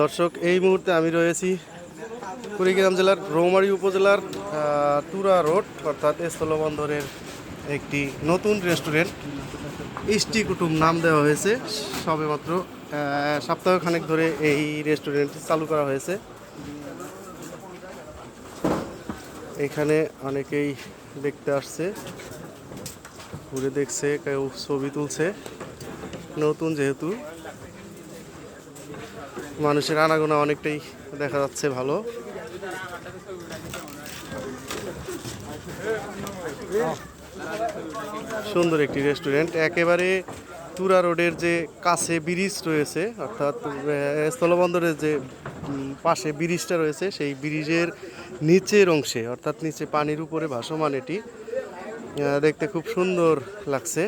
দর্শক, এই মুহূর্তে আমি রয়েছি কুড়িগ্রাম জেলার রৌমারী উপজেলার তুরা রোড, অর্থাৎ স্থলবন্দরের একটি নতুন রেস্টুরেন্ট। ইষ্টি কুটুম নাম দেওয়া হয়েছে। সবেমাত্র সপ্তাহখানেক ধরে এই রেস্টুরেন্টটি চালু করা হয়েছে। এখানে অনেকেই দেখতে আসছে, ঘুরে দেখছে, কেউ ছবি তুলছে। নতুন যেহেতু। মানুষের আনাগোনা অনেকটাই দেখা যাচ্ছে ভালো। সুন্দর একটি রেস্টুরেন্ট। একেবারে তুরা রোডের যে কাছে ব্রিজ রয়েছে, অর্থাৎ স্থলবন্দরের যে পাশে ব্রিজটা রয়েছে, সেই ব্রিজের নিচের অংশে, অর্থাৎ নিচে পানির উপরে ভাসমান এটি। দেখতে খুব সুন্দর লাগছে।